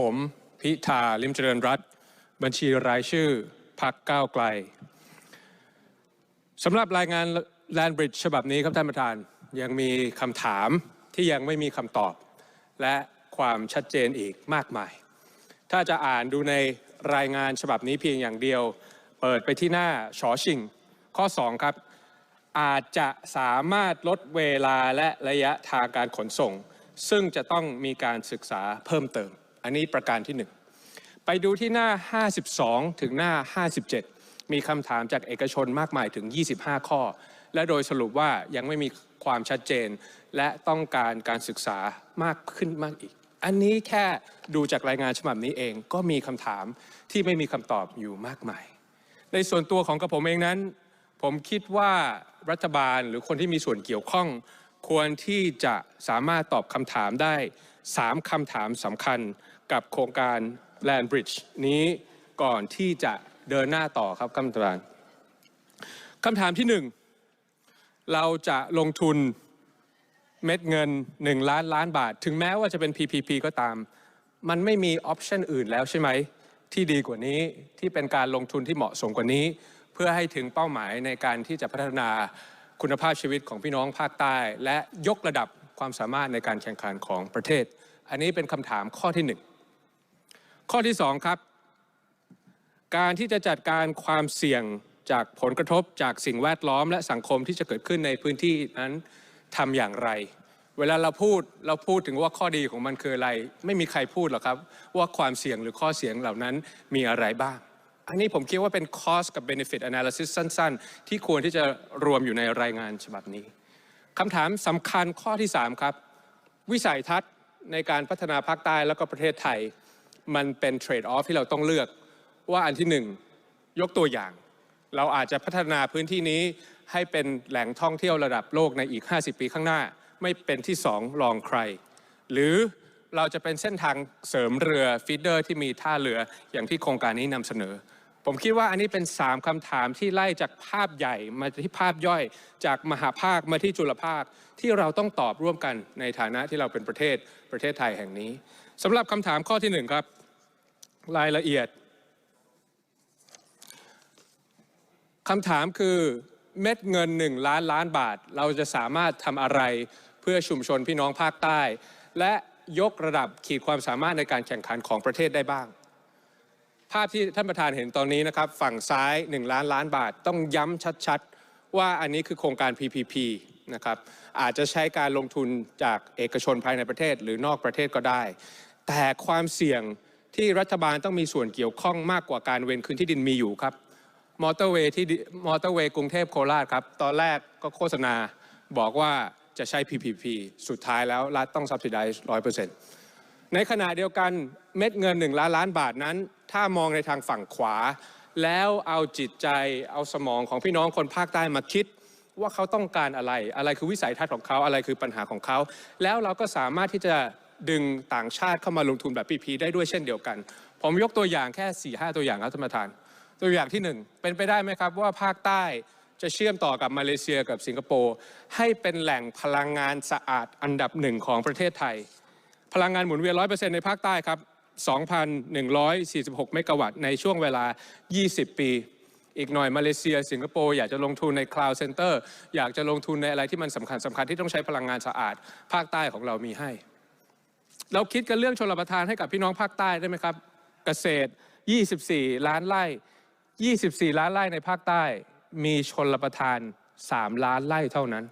ผมพิธาลิมเจริญรัตบัญชีรายชื่อพักก้าวไกลสำหรับรายงาน Land Bridge ฉบับนี้ครับท่านประธานยังมีคำถามที่ยังไม่มีคำตอบ และความชัดเจนอีกมากมาย ถ้าจะอ่านดูในรายงานฉบับนี้เพียงอย่างเดียว เปิดไปที่หน้าชอชิง ข้อ 2 ครับ อาจจะสามารถลดเวลาและระยะทางการขนส่ง ซึ่งจะต้องมีการศึกษาเพิ่มเติม อันนี้ประการที่ 1 ไปดูที่หน้า 52 ถึงหน้า 57 มีคำถามจากเอกชนมากมายถึง 25 ข้อ และโดยสรุปว่ายังไม่มีความชัดเจน และต้องการการศึกษามากขึ้นมากอีก อันนี้แค่ดูจากรายงานฉบับนี้เองก็มีคำถามที่ไม่มีคำตอบอยู่มากมาย ในส่วนตัวของกระผมเองนั้น ผมคิดว่ารัฐบาลหรือคนที่มีส่วนเกี่ยวข้อง ควรที่จะสามารถตอบคำถามได้ 3 คำถามสำคัญกับโครงการ Land Bridge นี้ก่อนที่จะเดินหน้าต่อครับท่านประธานคำถามที่หนึ่งเราจะลงทุนเม็ดเงิน 1 ล้านล้านบาท ถึงแม้ว่าจะเป็น PPP ก็ตาม มันไม่มีออปชันอื่นแล้วใช่ไหม ที่ดีกว่านี้ที่เป็นการลงทุนที่เหมาะสมกว่านี้ เพื่อให้ถึงเป้าหมายในการที่จะพัฒนาคุณภาพชีวิตของพี่น้องภาคใต้ และยกระดับ ความสามารถในการแข่งขันของประเทศ อันนี้เป็นคำถามข้อที่หนึ่งข้อที่สองครับ การที่จะจัดการความเสี่ยงจากผลกระทบจากสิ่งแวดล้อมและสังคมที่จะเกิดขึ้นในพื้นที่นั้นทำอย่างไร เวลาเราพูดเราพูดถึงว่าข้อดีของมันคืออะไร ไม่มีใครพูดหรอกครับว่าความเสี่ยงหรือข้อเสียงเหล่านั้นมีอะไรบ้างอันนี้ผมคิดว่าเป็น cost กับ benefit analysis สั้น ๆ ที่ควรที่จะรวมอยู่ในรายงานฉบับนี้ คำถามสำคัญข้อที่ 3 ครับ วิสัยทัศน์ในการพัฒนาภาคใต้แล้วก็ประเทศไทย มันเป็นเทรดออฟที่เราต้องเลือกว่าอันที่หนึ่งยกตัวอย่าง เราอาจจะพัฒนาพื้นที่นี้ให้เป็นแหล่งท่องเที่ยวระดับโลกในอีก 50 ปีข้างหน้า ไม่เป็นที่สองรองใคร หรือเราจะเป็นเส้นทางเสริมเรือฟีดเดอร์ที่มีท่าเรืออย่างที่โครงการนี้นำเสนอ ผมคิดว่าอันนี้เป็น 3คำถามที่ไล่จากภาพใหญ่มาที่ภาพย่อย จากมหาภาคมาที่จุลภาคที่เราต้องตอบร่วมกันในฐานะที่เราเป็นประเทศประเทศไทยแห่งนี้สำหรับคำถามข้อที่หนึ่งครับ รายละเอียดคำถามคือเม็ดเงิน 1 ล้านล้านบาท เราจะสามารถทำอะไรเพื่อชุมชนพี่น้องภาคใต้ และยกระดับขีดความสามารถในการแข่งขันของประเทศได้บ้าง ภาพที่ท่านประธานเห็นตอนนี้นะครับ ฝั่งซ้าย 1 ล้านล้านบาท ต้องย้ำชัดๆ ว่าอันนี้คือโครงการ PPP นะครับอาจจะใช้การลงทุนจากเอกชนภายในประเทศหรือนอกประเทศก็ได้ แต่ความเสี่ยงที่รัฐบาลต้องมีส่วนเกี่ยวข้องมากกว่าการเว้นคืนที่ดินมีอยู่ครับมอเตอร์เวย์ที่มอเตอร์เวย์กรุงเทพโคราชครับ ตอนแรกก็โฆษณาบอกว่าจะใช้ PPP สุดท้ายแล้วรัฐต้อง subsidize 100% ในขณะเดียวกันเม็ดเงิน 1 ล้านล้านบาทนั้น ถ้ามองในทางฝั่งขวา แล้วเอาจิตใจเอาสมองของพี่น้องคนภาคใต้มาคิดว่าเขาต้องการอะไร อะไรคือวิสัยทัศน์ของเขาอะไรคือปัญหาของเขา แล้วเราก็สามารถที่จะดึงต่างชาติเข้ามาลงทุนแบบ PPP ได้ด้วยเช่นเดียวกัน ผมยกตัวอย่างแค่4ี่ห้าตัวอย่างครับท่านประธาน ตัวอย่างที่หนึ่งเป็นไปได้ไหมครับว่าภาคใต้จะเชื่อมต่อกับมาเลเซียกับสิงคโปร์ให้เป็นแหล่งพลังงานสะอาดอันดับหนึ่งของประเทศไทย พลังงานหมุนเวียน 100%ในภาคใต้ครับ 2,146 เมกะวัตต์ในช่วงเวลา 20 ปี อีกหน่อยมาเลเซีย สิงคโปร์อยากจะลงทุนใน Cloud Center อร์อยากจะลงทุนในอะไรที่มันสำคัญสำคัญที่ต้องใช้พลังงานสะอาด ภาคใต้ของเรามีให้ เราคิดกันเรื่องชลประทานให้กับพี่น้องภาคใต้ได้ไหมครับ เกษตร 24 ล้านไร่ 24 ล้านไร่ในภาคใต้ มีชนประทาน 3 ล้านไร่เท่านั้น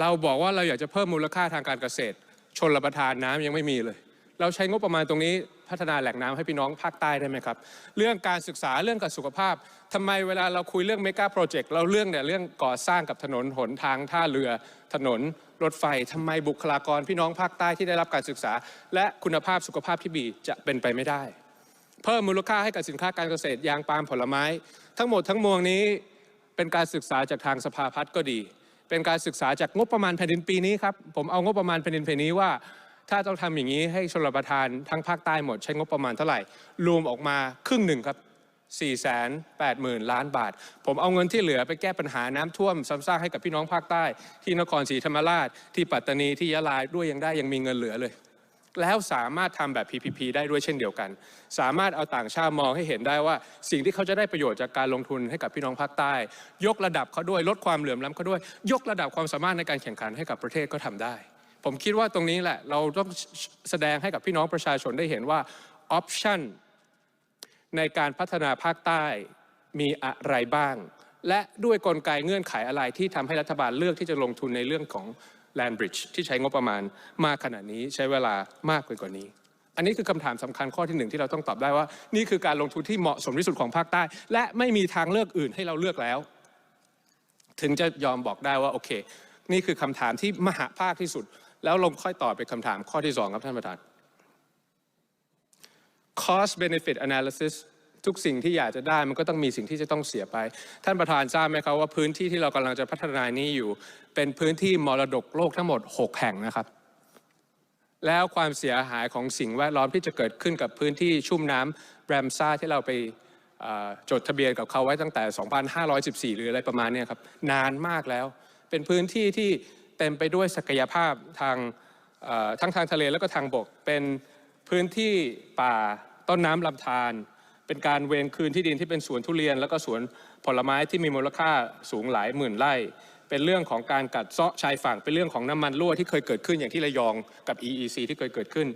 เราบอกว่าเราอยากจะเพิ่มมูลค่าทางการเกษตร ชนรประทานน้ำยังไม่มีเลย เราใช้งบประมาณตรงนี้พัฒนาแหล่งน้ำให้พี่น้องภาคใต้ได้ไหมครับ เรื่องการศึกษาเรื่องการสุขภาพทำไมเวลาเราคุยเรื่องเมกะโปรเจกต์เราเรื่องเนี่ยเรื่องก่อสร้างกับถนนหนทางท่าเรือ ถนนรถไฟทำไมบุคลากรพี่น้องภาคใต้ที่ได้รับการศึกษา และคุณภาพสุขภาพที่ดีจะเป็นไปไม่ได้ เพิ่มมูลค่าให้กับสินค้าการเกษตรยางปาล์มผลไม้ ทั้งหมดทั้งมวลนี้เป็นการศึกษาจากทางสภาพัฒน์ก็ดี เป็นการศึกษาจากงบประมาณแผ่นดินปีนี้ครับ ผมเอางบประมาณแผ่นดินปีนี้ว่า ถ้าต้องทำอย่างนี้ให้ชลประทานทั้งภาคใต้หมดใช้งบประมาณเท่าไหร่ รวมออกมาครึ่งหนึ่งครับ4 8 0 0 0 0 ล้านบาท ผมเอาเงินที่เหลือไปแก้ปัญหาน้ำท่วมซ้ำซากให้กับพี่น้องภาคใต้ ที่นครศรีธรรมราช ที่ปัตตานีที่ยะลาด้วยยังได้ยังมีเงินเหลือเลย แล้วสามารถทำแบบ PPP ได้ด้วยเช่นเดียวกัน สามารถเอาต่างชาติมองให้เห็นได้ว่า สิ่งที่เขาจะได้ประโยชน์จากการลงทุนให้กับพี่น้องภาคใต้ ยกระดับเขาด้วยลดความเหลื่อมล้ำเขาด้วย ยกระดับความสามารถในการแข่งขันให้กับประเทศก็ทำได้ ผมคิดว่าตรงนี้แหละเราต้องแสดงให้กับพี่น้องประชาชนได้เห็นว่าออปชันในการพัฒนาภาคใต้มีอะไรบ้าง และด้วยกลไกเงื่อนไขอะไรที่ทำให้รัฐบาลเลือกที่จะลงทุนในเรื่องของ Land Bridge ที่ใช้งบประมาณมากขนาดนี้ใช้เวลามากเกินกว่านี้ อันนี้คือคำถามสำคัญข้อที่หนึ่งที่เราต้องตอบได้ว่า นี่คือการลงทุนที่เหมาะสมที่สุดของภาคใต้ และไม่มีทางเลือกอื่นให้เราเลือกแล้ว ถึงจะยอมบอกได้ว่าโอเค นี่คือคำถามที่มหาภาคที่สุด แล้วลงค่อยตอบไปคำถามข้อที่สองครับท่านประธาน cost benefit analysis ทุกสิ่งที่อยากจะได้มันก็ต้องมีสิ่งที่จะต้องเสียไป ท่านประธานทราบไหมครับว่าพื้นที่ที่เรากำลังจะพัฒนานี้อยู่ เป็นพื้นที่มรดกโลกทั้งหมด 6 แห่งนะครับ แล้วความเสียหายของสิ่งแวดล้อมที่จะเกิดขึ้นกับพื้นที่ชุ่มน้ำแรมซ่าที่เราไปจดทะเบียนกับเขาไว้ตั้งแต่ 2514 หรืออะไรประมาณนี้ครับนานมากแล้ว เป็นพื้นที่ที่เต็มไปด้วยศักยภาพทางทั้งทางทะเลแล้วก็ทางบก เป็นพื้นที่ป่าต้นน้ำลำธาร เป็นการเวรคืนที่ดินที่เป็นสวนทุเรียน แล้วก็สวนผลไม้ที่มีมูลค่าสูงหลายหมื่นไร่ เป็นเรื่องของการกัดเซาะชายฝั่ง เป็นเรื่องของน้ำมันรั่วที่เคยเกิดขึ้นอย่างที่ระยองกับ EEC ที่เคยเกิดขึ้น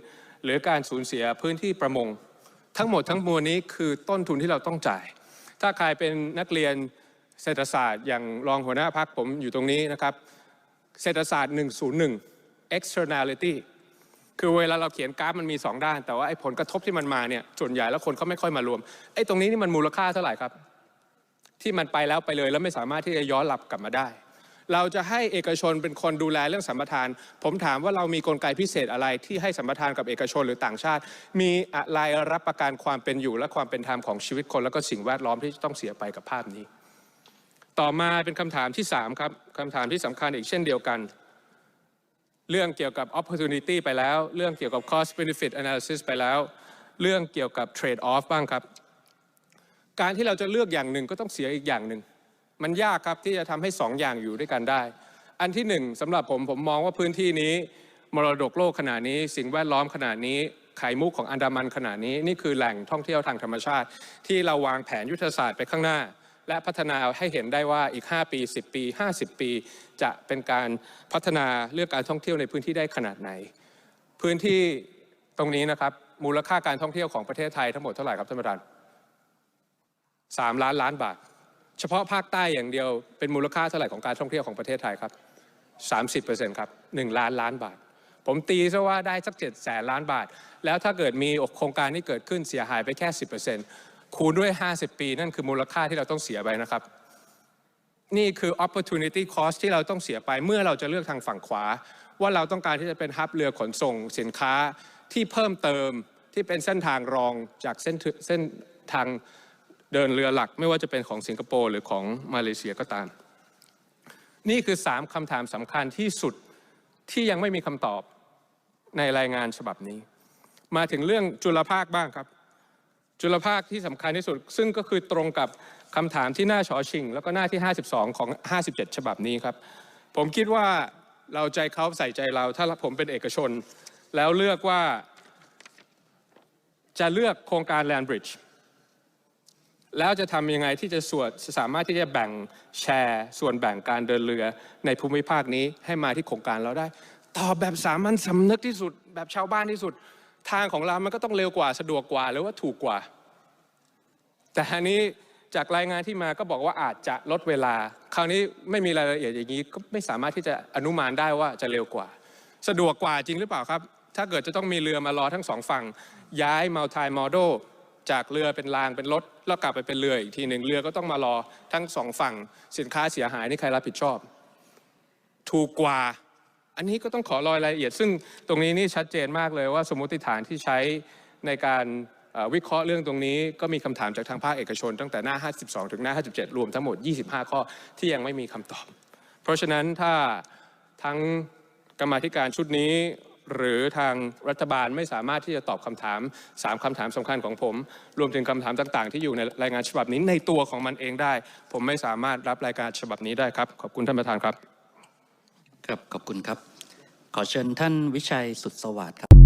หรือการสูญเสียพื้นที่ประมง ทั้งหมดทั้งมวลนี้คือต้นทุนที่เราต้องจ่าย ถ้าใครเป็นนักเรียนเศรษฐศาสตร์อย่างรองหัวหน้าพักผมอยู่ตรงนี้นะครับเศรษฐศาสตร์ 101 externality คือเวลาเราเขียนกราฟมันมี 2 ด้าน แต่ว่าไอ้ผลกระทบที่มันมาเนี่ยส่วนใหญ่แล้วคนเขาไม่ค่อยมารวมไอ้ตรงนี้นี่มันมูลค่าเท่าไหร่ครับ ที่มันไปแล้วไปเลยแล้วไม่สามารถที่จะย้อนหลับกลับมาได้ เราจะให้เอกชนเป็นคนดูแลเรื่องสัมปทาน ผมถามว่าเรามีกลไกพิเศษอะไรที่ให้สัมปทานกับเอกชนหรือต่างชาติ มีอะไรรับประกันความเป็นอยู่และความเป็นธรรมของชีวิตคน แล้วก็สิ่งแวดล้อมที่ต้องเสียไปกับภาพนี้ ต่อมาเป็นคำถามที่สามครับคำถามที่สำคัญอีกเช่นเดียวกัน เรื่องเกี่ยวกับ opportunity ไปแล้ว เรื่องเกี่ยวกับ cost benefit analysis ไปแล้ว เรื่องเกี่ยวกับ trade off บ้างครับ การที่เราจะเลือกอย่างหนึ่งก็ต้องเสียอีกอย่างหนึ่ง มันยากครับที่จะทำให้สองอย่างอยู่ด้วยกันได้ อันที่หนึ่งสำหรับผมผมมองว่าพื้นที่นี้ มรดกโลกขนาดนี้ สิ่งแวดล้อมขนาดนี้ไข่มุกของอันดามันขนาดนี้ นี่คือแหล่งท่องเที่ยวทางธรรมชาติ ที่เราวางแผนยุทธศาสตร์ไปข้างหน้า และพัฒนาให้เห็นได้ว่าอีก 5 ปี 10 ปี 50 ปี จะเป็นการพัฒนาเรื่องการท่องเที่ยวในพื้นที่ได้ขนาดไหน พื้นที่ตรงนี้นะครับมูลค่าการท่องเที่ยวของประเทศไทยทั้งหมดเท่าไหร่ครับท่านประธานสามล้านล้านบาท เฉพาะภาคใต้อย่างเดียวเป็นมูลค่าเท่าไหร่ของการท่องเที่ยวของประเทศไทยครับ30%ครับ1ล้านล้านบาท ผมตีซะว่าได้สัก7แสนล้านบาท แล้วถ้าเกิดมีโครงการนี้เกิดขึ้นเสียหายไปแค่ 10% คูณด้วย 50 ปี นั่นคือมูลค่าที่เราต้องเสียไปนะครับ นี่คือ opportunity cost ที่เราต้องเสียไปเมื่อเราจะเลือกทางฝั่งขวา ว่าเราต้องการที่จะเป็นฮับเรือขนส่งสินค้าที่เพิ่มเติมที่เป็นเส้นทางรองจากเส้นเส้นทางเดินเรือหลัก ไม่ว่าจะเป็นของสิงคโปร์หรือของมาเลเซียก็ตาม นี่คือ 3คำถามสำคัญที่สุดที่ยังไม่มีคำตอบในรายงานฉบับนี้ มาถึงเรื่องจุลภาคบ้างครับ จุลภาคที่สำคัญที่สุด ซึ่งก็คือตรงกับคำถามที่หน้าชอชิง แล้วก็หน้าที่ 52 ของ 57 ฉบับนี้ครับ ผมคิดว่าเราใจเขาใส่ใจเรา ถ้าผมเป็นเอกชน แล้วเลือกว่า จะเลือกโครงการ Land Bridge แล้วจะทำยังไงที่จะส่วนสามารถที่จะแบ่งแชร์ ส่วนแบ่งการเดินเรือในภูมิภาคนี้ให้มาที่โครงการเราได้ ตอบแบบสามัญสำนึกที่สุด แบบชาวบ้านที่สุด ทางของเรามันก็ต้องเร็วกว่าสะดวกกว่า หรือว่าถูกกว่า แต่อันนี้จากรายงานที่มาก็บอกว่าอาจจะลดเวลา คราวนี้ไม่มีรายละเอียดอย่างนี้ก็ไม่สามารถที่จะอนุมานได้ว่าจะเร็วกว่า สะดวกกว่าจริงหรือเปล่าครับ ถ้าเกิดจะต้องมีเรือมารอทั้งสองฝั่ง ย้ายมัลติโมอดจากเรือเป็นรางเป็นรถแล้วกลับไปเป็นเรืออีกทีหนึ่งเรือก็ต้องมารอทั้งสองฝั่ง สินค้าเสียหายนี่ใครรับผิดชอบ ถูกกว่า อันนี้ก็ต้องขอรายละเอียด ซึ่งตรงนี้นี่ชัดเจนมากเลยว่าสมมติฐานที่ใช้ในการ วิเคราะห์เรื่องตรงนี้ก็มีคำถามจากทางภาคเอกชน ตั้งแต่หน้า 52 ถึงหน้า 57 รวมทั้งหมด 25 ข้อที่ยังไม่มีคำตอบ เพราะฉะนั้นถ้าทั้งกรรมาธิการชุดนี้ หรือทางรัฐบาลไม่สามารถที่จะตอบคำถาม 3คำถามสำคัญของผม รวมถึงคำถามต่างๆ ที่อยู่ในรายงานฉบับนี้ในตัวของมันเองได้ ผมไม่สามารถรับรายการฉบับนี้ได้ครับขอบคุณท่านประธานครับ ครับขอบคุณครับ ขอเชิญท่านวิชัยสุดสวัสดิ์ครับ